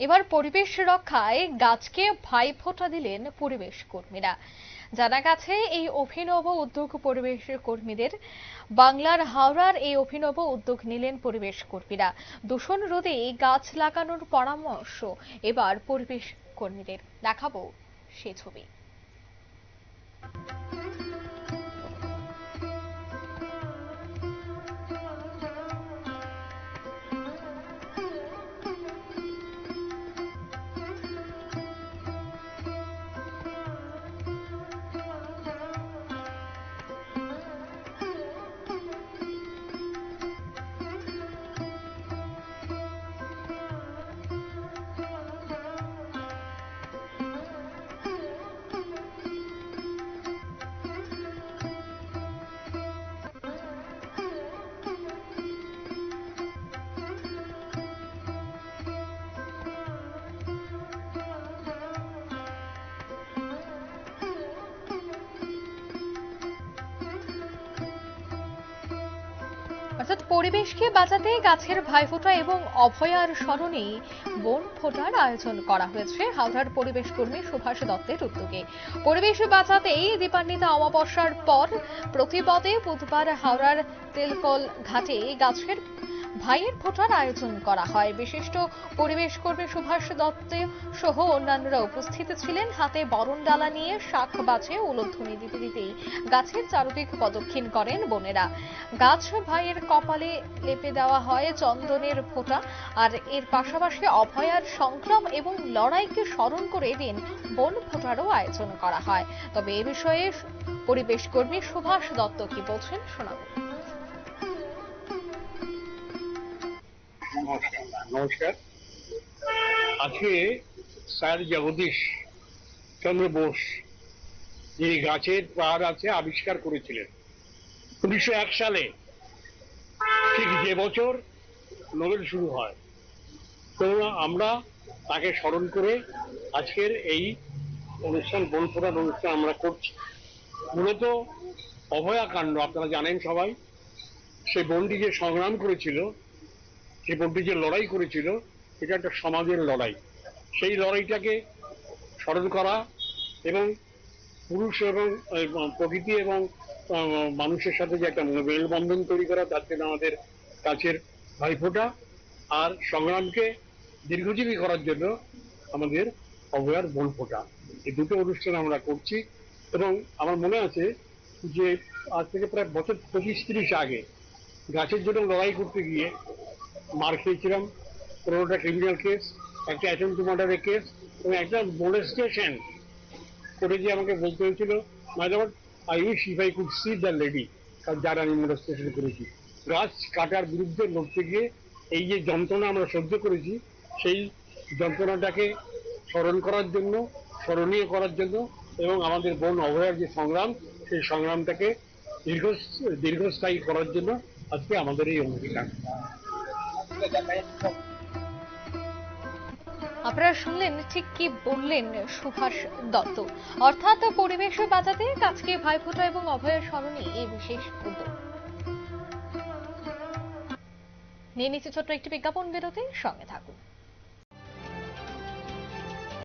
এবার পরিবেশ রক্ষায় গাছকে ভাইফোঁটা দিলেন পরিবেশ কর্মীরা। জানা গেছে, এই অভিনব উদ্যোগ পরিবেশ কর্মীদের, বাংলার হাওড়ার এই অভিনব উদ্যোগ নিলেন পরিবেশ কর্মীরা। দূষণ রোধে গাছ লাগানোর পরামর্শ এবার পরিবেশ কর্মীদের। দেখাবো সে ছবি। অর্থাৎ পরিবেশকে বাঁচাতে গাছের ভাইফোঁটা এবং অভয়ার স্মরণে বন ফোটার আয়োজন করা হয়েছে হাওড়ার পরিবেশ কর্মী সুভাষ দত্তের উদ্যোগে। পরিবেশ বাঁচাতেই দীপান্বিতা অমাবস্যার পর প্রতিপদে বুধবার হাওড়ার তেলকল ঘাটে গাছের ভাইয়ের ফোটার আয়োজন করা হয়। বিশিষ্ট পরিবেশ কর্মী সুভাষ দত্ত সহ অন্যান্যরা উপস্থিত ছিলেন। হাতে বরণ ডালা নিয়ে শাখ বাজে, উলোধ্বনি দিতে দিতেই গাছের চারদিক প্রদক্ষিণ করেন বোনেরা। গাছ ভাইয়ের কপালে লেপে দেওয়া হয় চন্দনের ফোঁটা আর এর পাশাপাশি অভয়ার সংগ্রাম এবং লড়াইকে স্মরণ করে দিন বন ফোটারও আয়োজন করা হয়। তবে এ বিষয়ে পরিবেশ কর্মী সুভাষ দত্ত কি বলছেন শোনাবো। নমস্কার। নমস্কার। স্যার জগদীশ চন্দ্র বোস, যিনি গাছের প্রাণ আছে, আবিষ্কার করেছিলেন। উনিশশো এক সালে ঠিক যে বছর নোবেল শুরু হয়, তো আমরা তাকে স্মরণ করে আজকের এই অনুষ্ঠান বন ফোটার অনুষ্ঠান আমরা করছি। মূলত অভয়াকাণ্ড, আপনারা জানেন সবাই, সেই বনটি যে সংগ্রাম করেছিল যে বনটি যে লড়াই করেছিল, এটা একটা সমাজের লড়াই। সেই লড়াইটাকে স্মরণ করা এবং পুরুষ এবং প্রকৃতি এবং মানুষের সাথে যে একটা মেলবন্ধন তৈরি করা, তার জন্য আমাদের কাছের ভাইফোঁটা আর সংগ্রামকে দীর্ঘজীবী করার জন্য আমাদের অভয়ার বন ফোঁটা এই দুটো অনুষ্ঠান আমরা করছি এবং আমার মনে আছে যে আজ থেকে প্রায় বছর পঁচিশ তিরিশ আগে গাছের জন্য লড়াই করতে গিয়ে মার খেয়েছিলাম পনেরোটা ক্রিমিনাল কেস একটা অ্যাটেম্প টু মার্ডারের কেস এবং একটা মোলেস্টেশন করে গিয়ে আমাকে বলতে হয়েছিল my lord I wish if I could see the lady যার আমি মোলেস্টেশন করেছি। গাছ কাটার বিরুদ্ধে লড়তে গিয়ে এই যে যন্ত্রণা আমরা সহ্য করেছি, সেই যন্ত্রণাটাকে স্মরণ করার জন্য, স্মরণীয় করার জন্য, এবং আমাদের বোন অভয়ার যে সংগ্রাম, সেই সংগ্রামটাকে দীর্ঘ দীর্ঘস্থায়ী করার জন্য আজকে আমাদের এই অনুষ্ঠান আপনারা শুনলেন ঠিক কি বললেন সুভাষ দত্ত। অর্থাৎ পরিবেশ বাঁচাতে কাজকে ভাইফোঁটা এবং অভয়ের স্মরণে এই বিশেষ উদ্যোগ। নিয়ে নিচ্ছে ছোট্ট একটি বিজ্ঞাপন বিরতি সঙ্গে থাকুন।